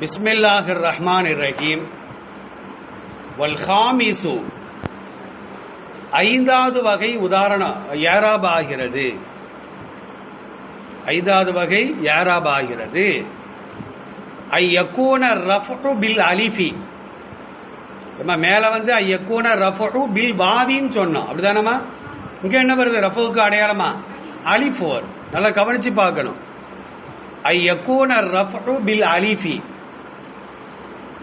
பிஸ்மில்லாஹிர் ரஹ்மான் ரஹீம் வல்ஹாமிசு. ஐந்தாவது வகை உதாரணம் ஏராப் ஆகிறது ஐந்தாவது வகை ஏராப் ஆகிறது ஐ யக்கூன ரஃபு பில் அலிஃபி. நம்ம மேலே வந்து ஐ யக்கூன ரஃபு பில் வாவின்னு சொன்னோம். அப்படிதானம்மா? இங்கே என்ன வருது? ரஃபுக்கு அடையாளமா? அலிஃப் நல்லா கவனிச்சு பார்க்கணும். ஐ யக்கூன ரஃபு பில் அலிஃபி.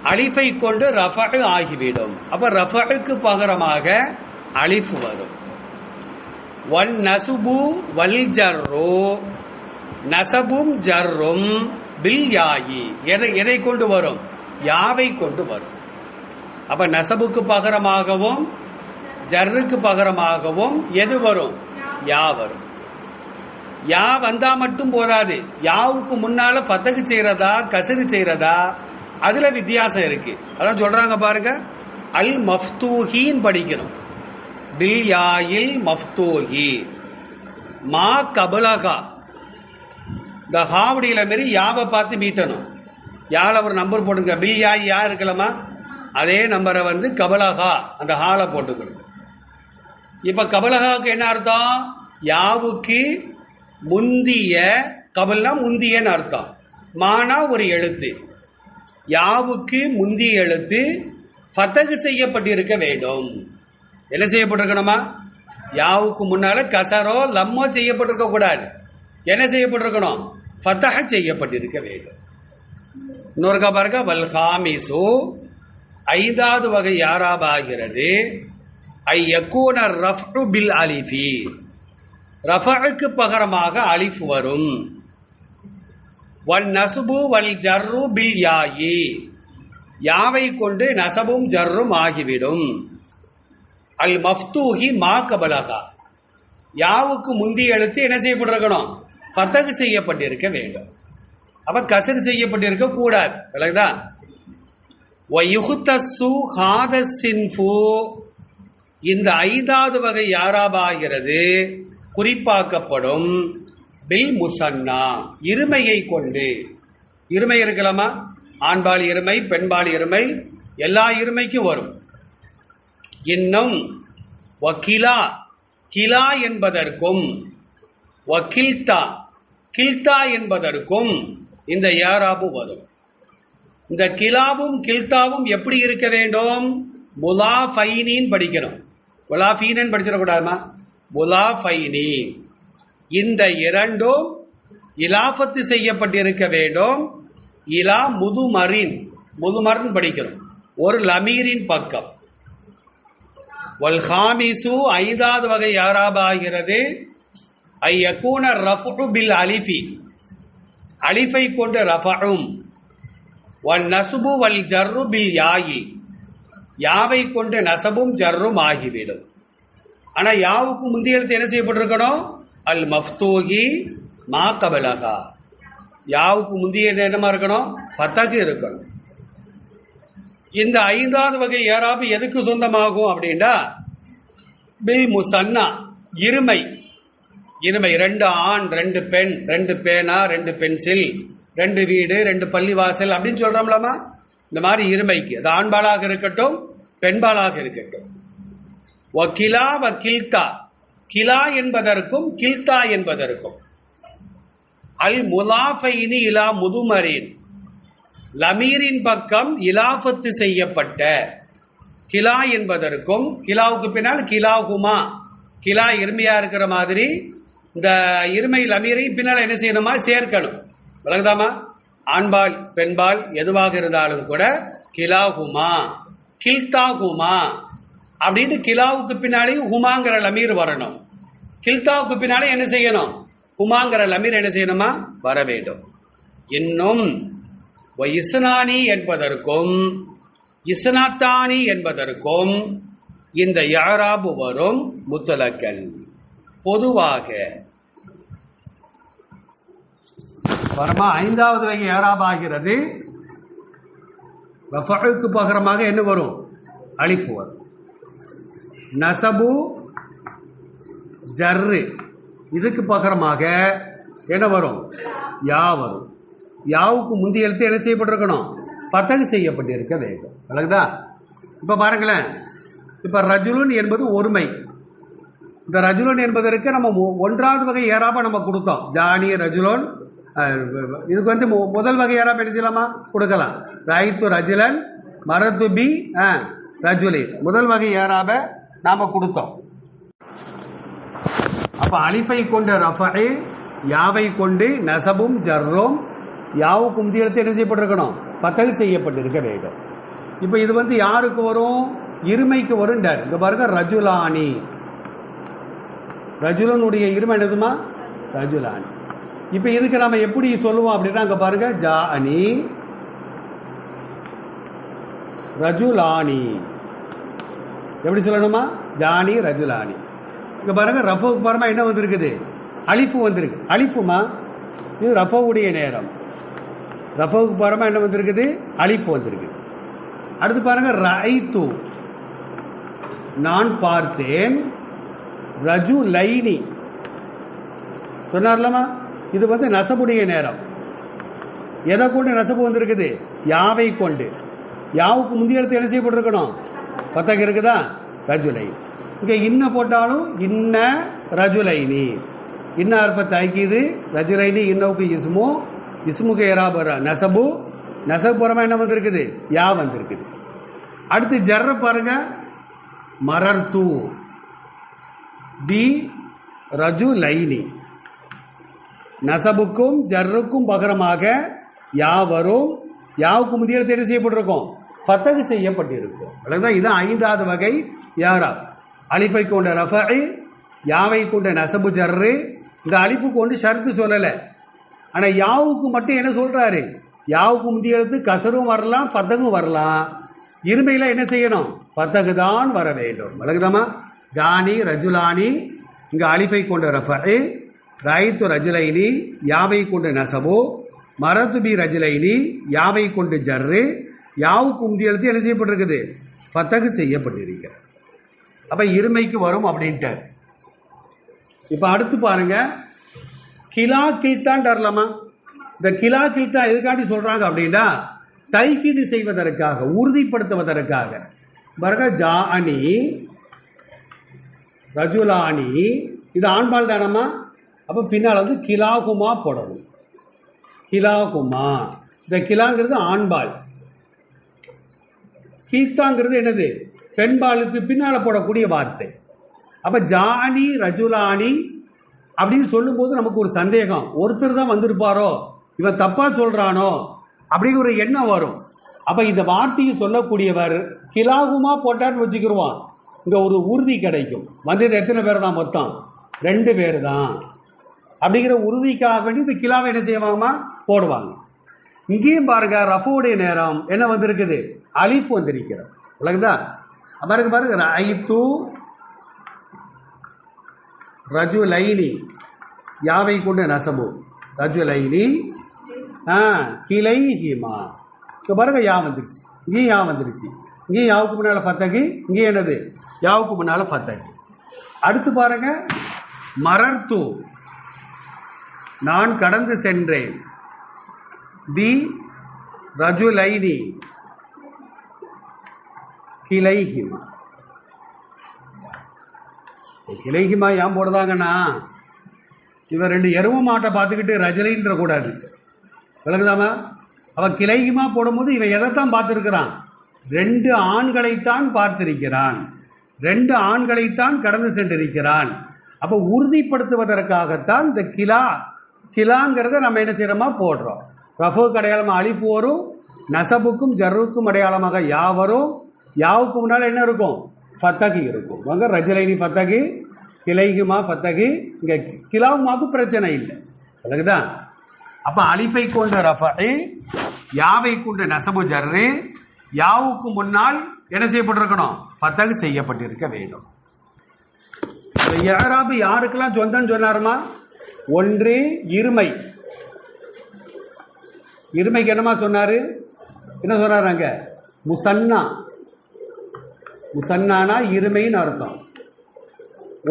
அலிஃபை கொண்டு ரஃபு ஆகிவிடும். அப்ப ரஃபுக்கு பகரமாக அலிஃப் வரும். வல் நசுபு வல் ஜர்ரு. நசபும் ஜர்ரும் பில் யாயி. எதை எதை கொண்டு வரும்? யாவை கொண்டு வரும். அப்ப நசபுக்கு பகரமாகவும் ஜர்ருக்கு பகரமாகவும் எது வரும்? யா வரும். யா வந்தா மட்டும் போராது யாவுக்கு முன்னால பத்தகு செய்யறதா கசரு செய்யறதா அதுல வித்தியாசம் இருக்கு. அதான் சொல்றாங்க பாருங்க. அல் மஃப்தூஹின்னு படிக்கணும். பில் யாயில் மஃப்தூஹி. மா கபலகா இந்த ஹாவடியில மாரி யாவை பார்த்து மீட்டணும். யால ஒரு நம்பர் போட்டுங்க பில் யாய் யா இருக்கலாமா? அதே நம்பரை வந்து கபலகா அந்த ஹாலை போட்டுக்கணும். இப்ப கபலகாவுக்கு என்ன அர்த்தம்? யாவுக்கு முந்திய கபல்னா முந்தியன்னு அர்த்தம். மானா ஒரு எழுத்து. யாவுக்கு முந்திய எழுத்து ஃபத்தகு செய்யப்பட்டிருக்க வேண்டும். என்ன செய்யப்பட்டிருக்கணுமா? யாவுக்கு முன்னால கசரோ லம்மோ செய்யப்பட்டிருக்க கூடாது. என்ன செய்யப்பட்டிருக்கணும்? ஃபத்தக செய்யப்பட்டிருக்க வேண்டும். இன்னொருக்கா பாருங்க வல்ஹாமிசு ஐந்தாவது வகை யாராபாகிறது? ஐ யக்கூன ரஃபு பில் அலிஃபி. ரஃபுக்கு பகரமாக அலிஃப் வரும். வல் நசுபு வல் ஜர்ரு பில் யாயி. யாவை கொண்டு நசபும் ஜர்ரும் ஆகிவிடும். அல் மஃப்தூஹி மா கபலகா யாவுக்கு முந்தி எழுத்து என்ன செய்யப்பட்டிருக்கணும்? ஃபத்தகு செய்யப்பட்டிருக்க வேண்டும். அப்ப கசர் செய்யப்பட்டிருக்க கூடாது. விலகுதா வயுகுத்தசு ஹாதசின்ஃபு இந்த ஐந்தாவது வகை யாராபாகிறது? குறிப்பாக்கப்படும். பில் முசன்னா இருமையை கொண்டு. இருமை இருக்கலாமா ஆண்பால் இருமை பெண்பால் இருமை எல்லா இருமைக்கும் வரும். இன்னும் வக்கிலா கிலா என்பதற்கும் வக்கில்தா கில்தா என்பதற்கும் இந்த யாராபு வரும். இந்த கிலாவும் கில்தாவும் எப்படி இருக்க வேண்டும்? முலாஃபைனின்னு படிக்கணும். முலாஃபீனன் படிச்சிடக்கூடாதுமா? முலாஃபைனி இந்த இரண்டும் இலாபத்து செய்யப்பட்டிருக்க வேண்டும். இலா முதுமரின் முதுமரன் படிக்கணும். ஒரு லமீரின் பக்கம். வல்ஹாமிசு ஐந்தாவது வகை யாராபாகிறது? ஐ ரஃபு பில் அலிஃபி. அலிஃபை கொண்டு ரஃபும் வல் நசுபு வல் ஜர்ரு பில் யாயி. யாவை கொண்டு நசபும் ஜர்ரும் ஆகிவிடும். ஆனால் யாவுக்கு முந்தைய எழுத்து என்ன செய்யப்பட்டிருக்கணும்? அல் மஃப்தூகி மா கபலகா யாவுக்கு முந்தைய என்னமா இருக்கணும்? ஃபத்தகு இருக்கணும். இந்த ஐந்தாவது வகை ஏறாப்பு எதுக்கு சொந்தமாகும் அப்படின்னா பில் முசன்னா இருமை. இருமை ரெண்டு ஆண் ரெண்டு பெண் ரெண்டு பேனா ரெண்டு பென்சில் ரெண்டு வீடு ரெண்டு பள்ளிவாசல் அப்படின்னு சொல்கிறோம்லாமா இந்த மாதிரி இருமைக்கு. அது ஆண்பாலாக இருக்கட்டும் பெண்பாலாக இருக்கட்டும். வக்கிலா வ கிலா என்பதற்கும் கில்தா என்பதற்கும். அல் முலாஃபைனி இலா முதுமரின். லமீரின் பக்கம் இலாஃபத்து செய்யப்பட்ட கிலா என்பதற்கும் கிலாவுக்கு பின்னால் கிலாகுமா கிலா இருமையா இருக்கிற மாதிரி இந்த இருமை லமீரை பின்னால் என்ன செய்யணுமா? சேர்க்கணும். விளங்குதாமா? ஆண்பால் பெண்பால் எதுவாக இருந்தாலும் கூட கிலாகுமா கில்தாகுமா அப்படின்னு கிலாவுக்கு பின்னாலேயும் ஹுமாங்கிற லமீர் வரணும். கில்தாவுக்கு பின்னாலே என்ன செய்யணும்? ஹுமாங்கிற லமீர் என்ன செய்யணுமா? வர வேண்டும். இன்னும் இஸ்னானி என்பதற்கும் இஸ்னாத்தானி என்பதற்கும் இந்த யாராபு வரும் முத்தலக்கல் பொதுவாக வரமா ஐந்தாவது வகை யாராப் ஆகிறது. பகரமாக என்ன வரும்? அழிப்பு வரும். நசபு ஜர்ரு. இதுக்கு பகரமாக என்ன வரும்? யா வரும். யாவுக்கு முந்தைய எழுத்து என்ன செய்யப்பட்டிருக்கணும்? பத்தகு செய்யப்பட்டிருக்க வேண்டும். அழகுதா? இப்போ பாருங்களேன். இப்போ ரஜுலுன் என்பது ஒருமை. இந்த ரஜுலன் என்பதற்கு நம்ம மு- ஒன்றாவது வகை ஏறாப நம்ம கொடுத்தோம். ஜானி ரஜுலோன் இதுக்கு வந்து மு- முதல் வகை ஏறாப என்ன செய்யலாமா? கொடுக்கலாம். ராயித்து ரஜுலன் மரத்து பி ரஜுலி. முதல் வகை ஏறாப நாம கொடுத்தோம். அப்ப அலிஃபை கொண்ட ரஃபை யாவை கொண்டு நசபும் ஜர்ரும் யாவுக்கு முந்தியெழுத்து என்ன செய்யப்பட்டிருக்கணும்? பத்தல் செய்யப்பட்டிருக்க வேண்டும். இப்ப இது வந்து யாருக்கு வரும்? இருமைக்கு வரும் இங்க பாருங்க ரஜுலானி. ரஜுலனுடைய இருமை என்னதுமா? ரஜுலானி. இப்ப இதுக்கு நாம எப்படி சொல்லுவோம் அப்படின்னா அங்க பாருங்க ஜா அனி ரஜுலானி. எப்படி சொல்லணுமா? ஜானி ரஜுலானி. இங்க பாருங்க ரஃபோவுக்கு பாருமா என்ன வந்திருக்குது? அழிப்பு வந்திருக்கு. அழிப்புமா? இது ரஃபோவுடைய நேரம். ரஃபோவுக்கு பாருமா என்ன வந்திருக்குது? அழிப்பு வந்திருக்கு. அடுத்து பாருங்க ரைத்து நான் பார்த்தேன். ரஜு லைனி சொன்னார்லமா இது வந்து நசபுடைய நேரம். எதை கொண்டு நசபு வந்திருக்குது? யாவை கொண்டு. யாவுக்கு முந்தைய எழுத்து என்ன செய்யப்பட்டிருக்கணும்? பத்தக இருக்குதா? ரஜுலை இங்கே இன்ன போட்டாலும் இன்ன ரஜுலைனி. இன்ன அர்ப்பத்தை ஐக்கியது ரஜுலைனி இன்னவுக்கு இஸ்மு இஸ்முக்கு ஏராபர நெசபு. நெசபு புறமா என்ன வந்திருக்குது? யா வந்திருக்குது. அடுத்து ஜர்ற பாருங்க. மரர்து. பி ரஜு லைனி நசபுக்கும் ஜர்ருக்கும் பகரமாக யா வரும். யாவுக்கு முதியத்தை என்ன செய்யப்பட்டிருக்கும்? பத்தகு செய்யப்பட்டிருக்கும் அவ்வளவுதான். இது ஐந்தாவது வகை யாரா? அலிஃபை கொண்ட ரஃபை யாவை கொண்ட நசபு ஜர்ரு. இந்த அழிப்பு கொண்டு ஷர்த்து சொல்லலை. ஆனால் யாவுக்கு மட்டும் என்ன சொல்கிறாரு யாவுக்கு முந்தைய எழுத்து கசரும் வரலாம் பத்தகும் வரலாம். இருமையில் என்ன செய்யணும்? பத்தகு தான் வர வேண்டும். விளக்குதாமா ஜானி ரஜுலானி இங்கே அலிஃபை கொண்ட ரஃபை ரைத்து ரஜுலைனி யாவை கொண்டு நசபு மரத்துபி ரஜுலைனி யாவை கொண்டு ஜர்ரு. யாவுக்கு உந்தி எழுத்து என்ன செய்யப்பட்டிருக்குது? பத்தகு செய்யப்பட்டிருக்கிறது. அப்போ இருமைக்கு வரும் அப்படின்ட்டு இப்போ அடுத்து பாருங்க. கிலா கீழ்த்தான் தரலாமா? இந்த கிலா கீழ்த்தா எதுக்காண்டி சொல்கிறாங்க அப்படின்னா தைக்கீது செய்வதற்காக உறுதிப்படுத்துவதற்காக. பாருங்க ஜா அணி ரஜுலானி இது ஆண்பால் தானம்மா? அப்போ பின்னால் வந்து கிலாகுமா போடணும். கிலாகுமா. இந்த கிலாங்கிறது ஆண்பால் கீத்தாங்கிறது என்னது? பெண்பாலுக்கு பின்னால் போடக்கூடிய வார்த்தை. அப்போ ஜானி ரஜுலானி அப்படின்னு சொல்லும்போது நமக்கு ஒரு சந்தேகம். ஒருத்தர் தான் வந்திருப்பாரோ? இவன் தப்பாக சொல்கிறானோ அப்படிங்கிற ஒரு எண்ணம் வரும். அப்போ இந்த வார்த்தையை சொல்லக்கூடியவர் கிலாகுமா போட்டான்னு வச்சுக்கிடுவான் இங்கே ஒரு உறுதி கிடைக்கும். வந்தது எத்தனை பேர் தான் மொத்தம்? ரெண்டு பேர் தான். அப்படிங்கிற உறுதிக்காக வேண்டி இந்த கிலாவை என்ன செய்வாங்கம்மா? போடுவாங்க. இங்கேயும் பாருங்க ரஃபுடைய நேரம். என்ன வந்திருக்குது? அழிப்பு வந்திருக்கிறது. விளக்குதா பாருங்க பாருங்க. ஐத்து ரஜுலைனி யாவை கொண்டு நசபு ரஜுலைனி ஆ கிளைஹிமா. இப்போ பாருங்க யா வந்துருச்சு. இங்கேயும் யா வந்துருச்சு. இங்கேயும் யாவுக்கு முன்னால் பத்தகு இங்கேயும் என்னது? யாவுக்கு முன்னால் பத்தகு அடுத்து பாருங்க மரர்த்து நான் கடந்து சென்றேன். பி ரஜுலைனி. கிளைஹிமா கிளைஹிமா ஏன் போடுதாங்கன்னா இவன் ரெண்டு எருவு மாட்டை பார்த்துக்கிட்டு ரஜலைன்ற கூடாது. விளங்குதாமா? அவன் கிளைகிமா போடும்போது இவன் எதைத்தான் பார்த்துருக்கிறான்? ரெண்டு ஆண்களைத்தான் பார்த்திருக்கிறான். ரெண்டு ஆண்களைத்தான் கடந்து சென்றிருக்கிறான். அப்போ உறுதிப்படுத்துவதற்காகத்தான் இந்த கிலா கிலாங்கிறத நம்ம என்ன செய்கிறோமா போடுறோம். ரஃபுக்கு அடையாளமாக அலிஃபு வரும் நசபுக்கும் ஜர்ருக்கும் அடையாளமாக யாவரும் யாவுக்கு முன்னால் என்ன இருக்கும்? ஃபத்தகி இருக்கும். வாங்க ரஜலைனி ஃபத்தகி கிளைகுமா ஃபத்தகி இங்கே கிலாவுமாவுக்கு பிரச்சனை இல்லை. விளக்குதா அப்போ அலிஃபை கொண்ட ரஃபை யாவை கொண்ட நசபு ஜர்ரு யாவுக்கு முன்னால் என்ன செய்யப்பட்டிருக்கணும்? ஃபத்தகு செய்யப்பட்டிருக்க வேண்டும். இந்த யாருக்கெல்லாம் சொந்தம்னு சொன்னாருமா? ஒன்று இருமை. இருமைக்கு என்னமா சொன்னாரு? என்ன சொன்னாரு அங்க? முசன்னா. முசன்னானா இருமைன்னு அர்த்தம்.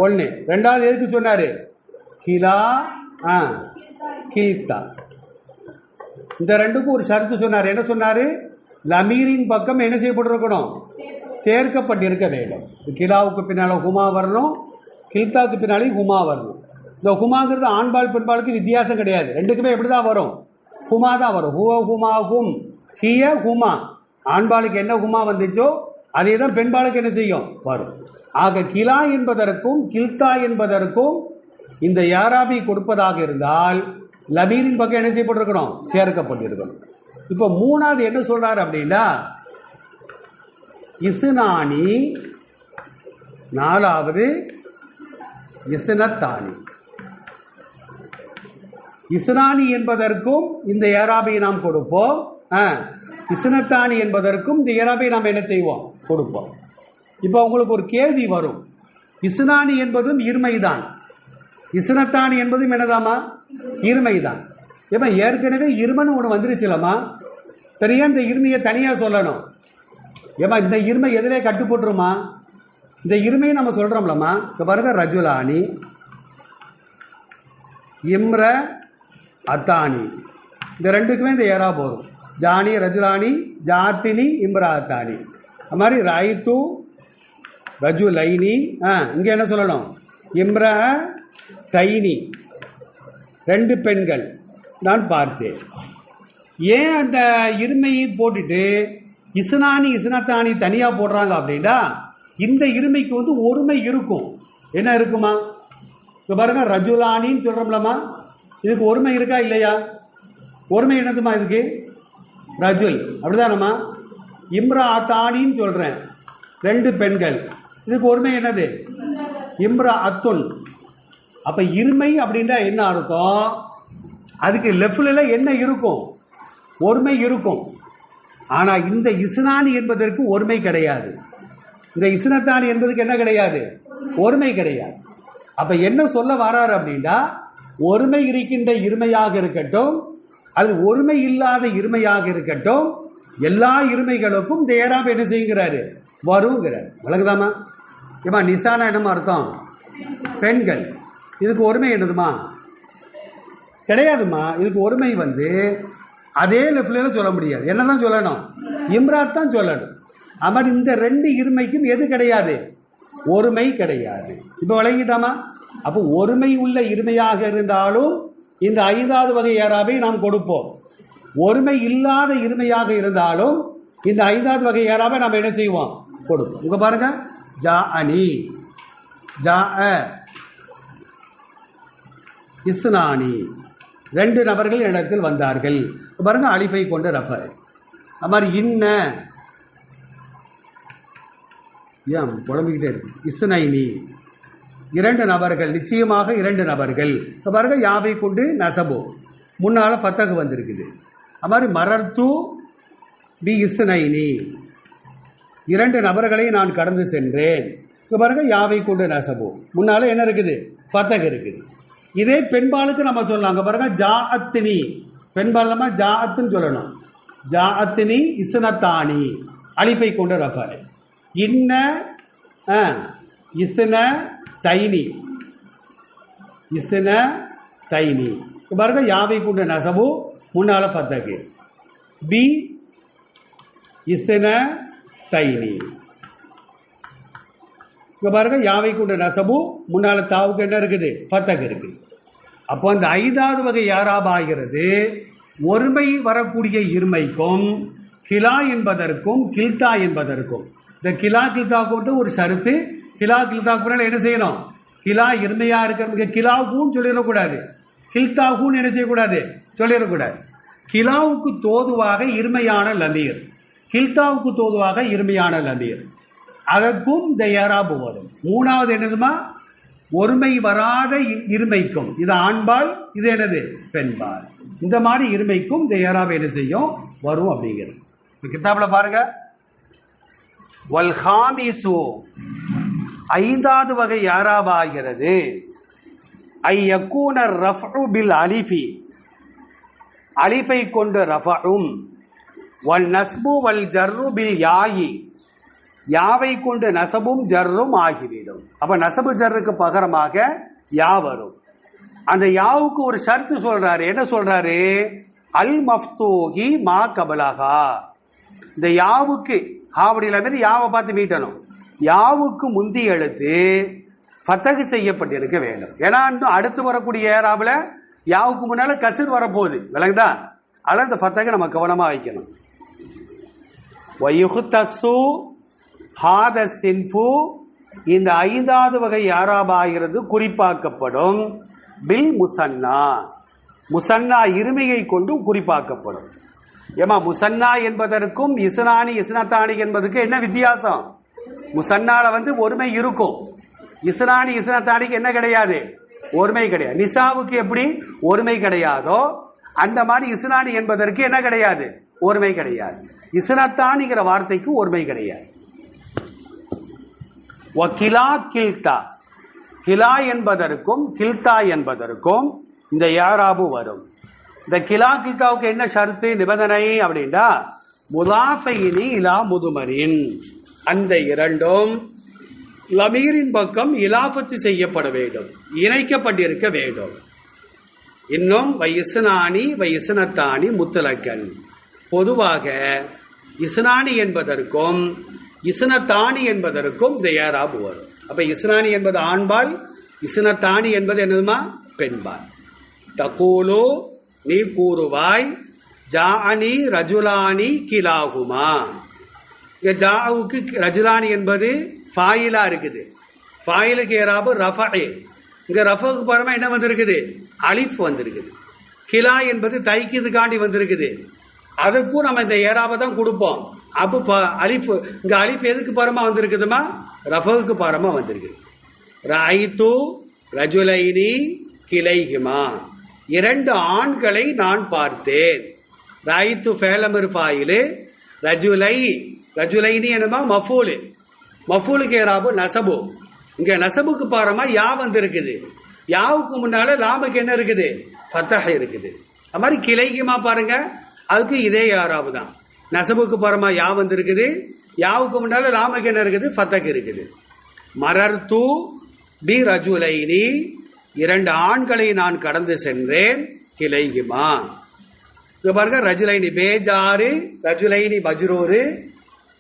ஒன்று ரெண்டாவது எதுக்கு சொன்னார்? கிலா ஆ கீழ்த்தா இந்த ரெண்டுக்கும் ஒரு ஷர்த்து சொன்னார். என்ன சொன்னார்? லமீரின் பக்கம் என்ன செய்யப்பட்டிருக்கணும்? சேர்க்கப்பட்டிருக்க வேண்டும். கிலாவுக்கு பின்னால் ஹுமா வரணும். கில்தாவுக்கு பின்னாலே ஹுமா வரணும். இந்த ஹுமாங்கிறது ஆண்பால் பெண்பாளுக்கு வித்தியாசம் கிடையாது. ரெண்டுக்குமே எப்படி தான் வரும்? ஹுமா தான் வரும். ஹுவ ஹுமா ஹும் ஹிய ஹுமா. ஆண்பாளுக்கு என்ன ஹுமா வந்துச்சோ? அதே தான் பெண்பாலுக்கு என்ன செய்யும்? வரும். ஆக கிலா என்பதற்கும் கில்தா என்பதற்கும் இந்த யாராபி கொடுப்பதாக இருந்தால் லபீரின் பக்கம் என்ன செய்யப்பட்டிருக்கணும்? சேர்க்கப்பட்டிருக்கணும். இப்போ மூணாவது என்ன சொல்றாரு அப்படின்னா இசுனானி நாலாவது இசுனத்தானி. இசுனானி என்பதற்கும் இந்த ஏராபியை நாம் கொடுப்போம். ஆ, இசனத்தானி என்பதற்கும் இந்த ஏராபை நாம் என்ன செய்வோம்? கொடுப்போம். இப்போ உங்களுக்கு ஒரு கேள்வி வரும். இசுனானி என்பதும் இருமைதான். இசுனத்தானி என்பதும் என்னதாமா இருமைதான். இப்போ ஏற்கனவே இருமன்னு ஒன்று வந்துருச்சுலம்மா. பெரிய இந்த இருமையை தனியாக சொல்லணும். ஏமா இந்த இருமை எதிலே கட்டுப்பட்டுருமா? இந்த இருமையை நம்ம சொல்கிறோம்லம்மா இப்போ பாருங்க ரஜுலானி இம்ர அத்தானி. இந்த ரெண்டுக்குமே இந்த ஏரா போகும் ஜானி ரஜுலானி ஜாத்தினி இம்ராத்தானி. அது மாதிரி ரைத்து ரஜுலைனி ஆ இங்கே என்ன சொல்லணும்? இம்ரா தைனி. ரெண்டு பெண்கள் நான் பார்த்தேன். ஏன் அந்த இருமையை போட்டுட்டு இசுனானி இசுனத்தானி தனியாக போடுறாங்க அப்படின்னா இந்த இருமைக்கு வந்து ஒருமை இருக்கும். என்ன இருக்குமா? இப்போ பாருங்க ரஜுலானின்னு சொல்கிறோம்லம்மா இதுக்கு ஒருமை இருக்கா இல்லையா? ஒருமை என்னதுமா இதுக்கு? ரஜுல் அப்படிதானம்மா இம்ரா அத்தானின்னு சொல்றேன். ரெண்டு பெண்கள். இதுக்கு ஒருமை என்னது? இம்ரா அத்துன் அப்ப இருமை அப்படின்னா என்ன அர்த்தம்? அதுக்கு லெஃப்ட்ல என்ன இருக்கும்? ஒருமை இருக்கும். ஆனா இந்த இசுனானி என்பதற்கு ஒருமை கிடையாது. இந்த இசுனத்தானி என்பதற்கு என்ன கிடையாது? ஒருமை கிடையாது. அப்ப என்ன சொல்ல வராரு அப்படின்னா ஒருமை இருக்கின்ற இருமையாக இருக்கட்டும் அது ஒருமை இல்லாத இருமையாக இருக்கட்டும் எல்லா இருமைகளுக்கும் இந்த என்ன செய்கிறாரு? வருங்கிறார். விளங்குதாமா ஏமா நிசானா என்னமா அர்த்தம்? பெண்கள். இதுக்கு ஒருமை என்னதுமா கிடையாதுமா இதுக்கு ஒருமை வந்து அதே லெஃப்ட்ல சொல்ல முடியாது. என்னதான் சொல்லணும்? இம்ராத் தான் சொல்லணும். அது இந்த ரெண்டு இருமைக்கும் எது கிடையாது? ஒருமை கிடையாது. இப்போ விளங்கிட்டாமா அப்போ ஒருமை உள்ள இருமையாக இருந்தாலும் இந்த ஐந்தாவது வகை ஏறாவை நாம் கொடுப்போம். ஒருமை இல்லாத இருமையாக இருந்தாலும் இந்த ஐந்தாவது வகை ஏறாவை நாம் என்ன செய்வோம்? கொடுப்போம். உங்க பாருங்க. ஜா அனி ஜா அ. இஸ்னானி. ரெண்டு நபர்கள் இடத்தில் வந்தார்கள். பாருங்க அழிப்பை கொண்ட ரஃபர் அது மாதிரி இன்ன. ஏன் புலம்பிக்கிட்டே இருக்கு. இஸ்னைனி. இரண்டு நபர்கள் நிச்சயமாக இரண்டு நபர்கள். இப்போ பாருங்க யாவை கொண்டு நசபோ. முன்னால் பத்தகு வந்திருக்குது. அது மாதிரி மரர்த்து பி இசுனைனி இரண்டு நபர்களை நான் கடந்து சென்றேன். இப்போ பாருங்க யாவை கொண்டு நசபோ. முன்னால் என்ன இருக்குது? பத்தகு இருக்குது. இதே பெண்பாலுக்கு நம்ம சொல்லலாம். அங்க பாருங்க பெண்பாலமாக ஜா அத்துன்னு சொல்லணும். ஜா அத்தினி இசுனத்தானி அழிப்பை கொண்டு ரஃபர் இன்ன ஆ, தைனி. இஸ்ன தைனி. பாருங்க யாவை கொண்ட நசவு முன்னால பத்தகு பி இஸ்ன தைனி. இங்கே பாருங்க யாவை கொண்ட நசபு முன்னால தாவுக்கு என்ன இருக்குது? பத்தகு இருக்கு. அப்போ அந்த ஐந்தாவது வகை யாராபாகிறது? ஒருமை வரக்கூடிய இருமைக்கும் கிலா என்பதற்கும் கில்தா என்பதற்கும். இந்த கிலா கில்தா கொண்டு ஒரு சருத்து கிலா கில்தா என்ன செய்யணும்? கிலா இருமையா இருக்கிறவங்க கிலாவுக்கும் சொல்லிடக்கூடாது. கில்தாகுன்னு என்ன செய்யக்கூடாது? சொல்லிடக்கூடாது. கிலாவுக்கு தோதுவாக இருமையான லமீர் கில்தாவுக்கு தோதுவாக இருமையான லமீர் அதற்கும் தயாராபு வரும் மூணாவது என்னதுமா? ஒருமை வராத இருமைக்கும். இது ஆண்பால் இது என்னது? பெண்பால். இந்த மாதிரி இருமைக்கும் இந்த என்ன செய்யும்? வரும் அப்படிங்கிறது. கிதாபில் பாருங்க. வல்ஹாமிசு ஐந்தாவது வகை யாராவாகிறது? ஐ யக்கூனர் ரஃபு பில் அலிஃபி. அலிஃபை கொண்டு ரஃபும் வல் நஸ்பு வல் ஜர்ரு பில் யாயி. யாவை கொண்டு நசபும் ஜர்ரும் ஆகிவிடும். அப்ப நசபு ஜர்ருக்கு பகரமாக யா வரும். அந்த யாவுக்கு ஒரு ஷர்த்து சொல்றாரு. என்ன சொல்றாரு? அல் மஃப்தூகி மா கபலகா இந்த யாவுக்கு ஹாவடியில் இருந்து யாவை பார்த்து மீட்டணும்? யாவுக்கு முந்தி எழுத்து ஃபத்தகு செய்யப்பட்டிருக்க வேண்டும். ஏன்னா இன்னும் அடுத்து வரக்கூடிய ஏறாவில் யாவுக்கு முன்னால கசிர் வரப்போகுது. விளங்குதா? அதில் இந்த ஃபத்தகை நம்ம கவனமாக வைக்கணும். வயுகுத்தசு ஹாத சின்ஃபு இந்த ஐந்தாவது வகை யாராபாகிறது குறிப்பாக்கப்படும். பில் முசன்னா. முசன்னா இருமையை கொண்டு குறிப்பாக்கப்படும். ஏமா முசன்னா என்பதற்கும் இசுனானி இசுனத்தானி என்பதற்கு என்ன வித்தியாசம்? முசன்னால வந்து ஒருமை இருக்கும். இசுனானி இசுனத்தானிக்கு என்ன கிடையாது? ஒருமை கிடையாது. நிசாவுக்கு எப்படி? ஒருமை கிடையாதோ அந்த மாதிரி இசுனானி என்பதற்கு என்ன கிடையாது? ஒருமை கிடையாது. இசுனத்தானிங்கிற வார்த்தைக்கு ஒருமை கிடையாது. கிலா கில்தா. கிலா என்பதற்கும் கில்தா என்பதற்கும் இந்த யாராபு வரும். இந்த கிலா கில்தாவுக்கு என்ன ஷர்த்து? நிபந்தனை அப்படின்னா முதாஃபைனி இலா முதுமரின். அந்த இரண்டும் லமீரின் பக்கம் இலாபத்து செய்யப்பட வேண்டும் இணைக்கப்பட்டிருக்க வேண்டும். இன்னும் வயசுனானி வயசுனத்தானி முத்தலக்கன். பொதுவாக இசுனானி என்பதற்கும் இசுனத்தானி என்பதற்கும் இந்த ஏராபு வரும் அப்ப இசுனானி என்பது ஆண்பால் இசுனத்தானி என்பது என்னதுமா? பெண்பால். தகூலோ நீ கூறுவாய் ஜானி ரஜுலானி கிலாகுமா ஜாவுக்கு ரஜுலானி என்பது ஃபாயிலா இருக்குது. ஃபாயிலுக்கு ஏறாபு ரஃபே இங்க ரஃபுக்கு பரமா என்ன வந்திருக்குது? அலிஃப் வந்திருக்குது. கிலா என்பது தைக்கிறதுக்காண்டி வந்திருக்குது. அதுக்கும் நம்ம இந்த ஏறாவை தான் கொடுப்போம். அப்போ ப- அலிஃப் இங்க அலிஃப் எதுக்கு பரமா வந்திருக்குதுமா? ரஃபுக்கு பரமா வந்திருக்குது. ராய்து ரஜுலைனி கிளைஹிமா. இரண்டு ஆண்களை நான் பார்த்தேன். ராய்த்து ஃபேலமர் ஃபாயிலு ரஜுலை ரஜுலைனி என்னமா? மஃபூலு. மஃபூலுக்கு ஏறாபு நசபு. இங்க நசபுக்கு பாரமா யா வந்து இருக்குது யாவுக்கு முன்னால லாமுக்கு என்ன இருக்குது? ஃபத்தஹ இருக்குது. அது மாதிரி கிளைக்குமா பாருங்க. அதுக்கு இதே யாராவு தான். நசபுக்கு பாரமா யா வந்திருக்குது. யாவுக்கு முன்னால லாமுக்கு என்ன இருக்குது? ஃபத்தக் இருக்குது. மரர்து பி ரஜுலைனி. இரண்டு ஆண்களை நான் கடந்து சென்றேன். கிளைகுமா இங்க பாருங்க ரஜுலைனி பேஜாரு ரஜுலைனி மஜ்ரூரு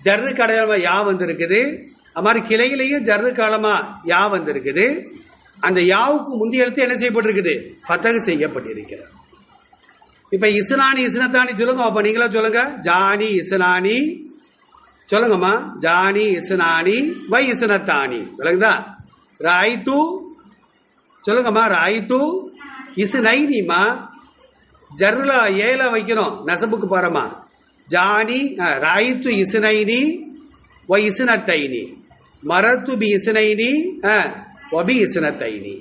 ஜர்ரு கடையாளமா யா வந்திருக்குது? அது மாதிரி கிளையிலையும் ஜர்ரு காலமா யா வந்திருக்குது. அந்த யாவுக்கு முந்தைய எழுத்து என்ன செய்யப்பட்டிருக்குது? பத்தகம் செய்யப்பட்டிருக்கிறது. இப்ப இசுனானி இசுனத்தானி சொல்லுங்க. அப்ப நீங்களா சொல்லுங்க. ஜானி இசுனானி சொல்லுங்கம்மா. ஜானி இசுனானி வை இஸ்னத்தானி. விளங்குதா? டூ சொல்லுங்கம்மா ராய்து. இஸ்னைனிமா ஜர்ல ஏல வைக்கணும். நெசப்புக்கு போறமா ஜானி ராயித்து இசுனைனி ஒ இசுனத்தைனி. மரத்து பி இசுனைனி ஒபி இசுனத்தைனி.